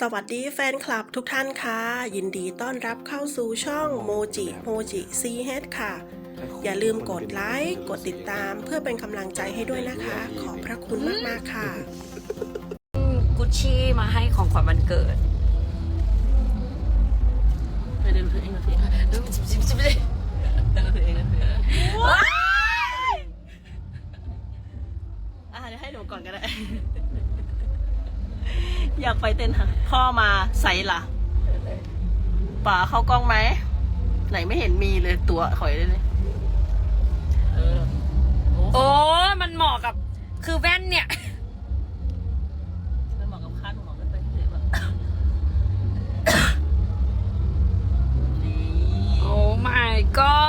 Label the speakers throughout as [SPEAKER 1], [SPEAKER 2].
[SPEAKER 1] สวัสดีแฟนคลับทุกท่านค่ะ ยินดีต้อนรับเข้าสู่ช่องโมจิโมจิซีเฮดค่ะ อย่าลืมกดไลค์กดติดตามเพื่อเป็นกำลังใจให้ด้วยนะคะ ขอบพระคุณมาก ๆ ค่ะ
[SPEAKER 2] กุชชี่มาให้ของขวัญวันเกิด
[SPEAKER 3] ไปเดินถือเองนะถือเดินจิบจิบจิบเลยเดินถือเองนะถืออะเดี๋ยวให้หนูก่อนก็ได้ อยากไปเต้นค่ะพ่อมาใส่ล่ะป๋าเข้ากล้องไหม ไหนไม่เห็นมีเลยตัวถอยเลยเลยเออ
[SPEAKER 2] โอ้มันเหมาะกับ คือแว่นเนี่ย
[SPEAKER 3] มันเหมาะกับคาดหัวกันไปเรื่อยๆแบบนี่
[SPEAKER 2] โอ้ my god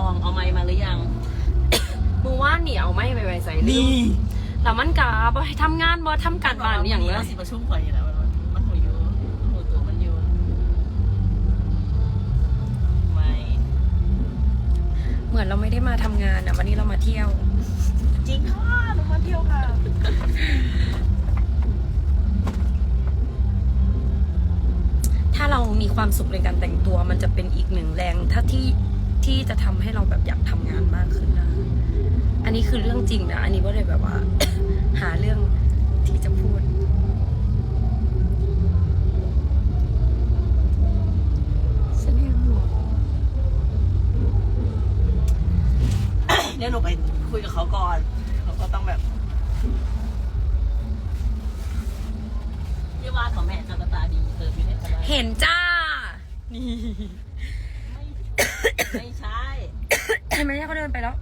[SPEAKER 3] อีตองเอาไม้มาหรือยัง
[SPEAKER 2] มึงว่าเหนียวไม่ไปไปใส่ลืมแล้วมันกาบ่ให้ทำงานบ่ทำการบ้านอหย่างเลย
[SPEAKER 3] เราสิประชุมไปอยู่แล้วมันมันหัวอยู่หัวตัวมันอยู่ไม่
[SPEAKER 2] เหมือนเราไม่ได้มาทำงานอะ วันนี้เรามาเที่ยว
[SPEAKER 3] จริงค่ะหนูมาเที่ยวค่ะ
[SPEAKER 2] ถ้าเรามีความสุขในการแต่งตัวมันจะเป็นอีกหนึ่งแรง ถ้าที่ ที่จะทำให้เราแบบอยากทำงานมากขึ้นนะ อันนี้คือเรื่องจริงนะ อันนี้ก็เลยแบบว่า หาเรื่องที่จะพูดฉันเห็นหมด
[SPEAKER 3] เดี๋ยวหนูไปคุยกับเขาก่อน เขาก็ต้องแบบเรียกว่าของแม่จักรตาดีเติมอยู่ในตลาด
[SPEAKER 2] เห็นจ้า นี่
[SPEAKER 3] ไม่ใช่
[SPEAKER 2] ไม่ใช่เขาเดินไปแล้ว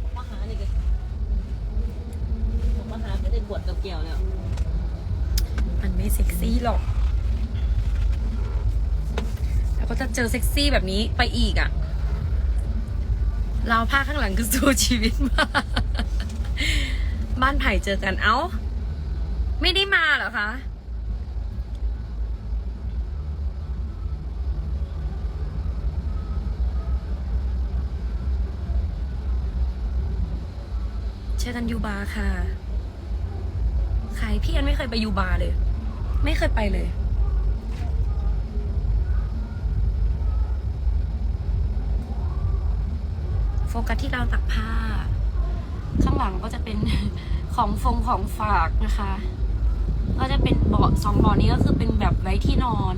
[SPEAKER 3] ผมว่าหานี่ก็ผมว่าหาไม่ได้บวชกับเกี่ยวแล้ว
[SPEAKER 2] มันไม่เซ็กซี่หรอก แล้วก็จะเจอเซ็กซี่แบบนี้ไปอีกอะ่ะ เราผ้าข้างหลังคือสู้ชีวิตมากบ้านไผ่เจอกันเอ้า ไม่ได้มาเหรอคะ เชิญกันยูบาค่ะ ใครพี่อันไม่เคยไปยูบาเลย ไม่เคยไปเลย โฟกัสที่เราตักผ้า ข้างหลังก็จะเป็นของฟงของฝากนะคะ ก็จะเป็นเบาะสองเบาะนี้ก็คือเป็นแบบไว้ที่นอน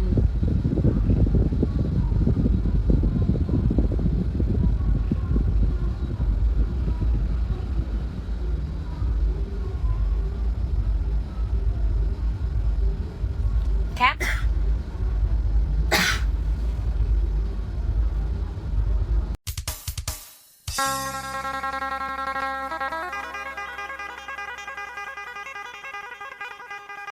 [SPEAKER 2] Thank you.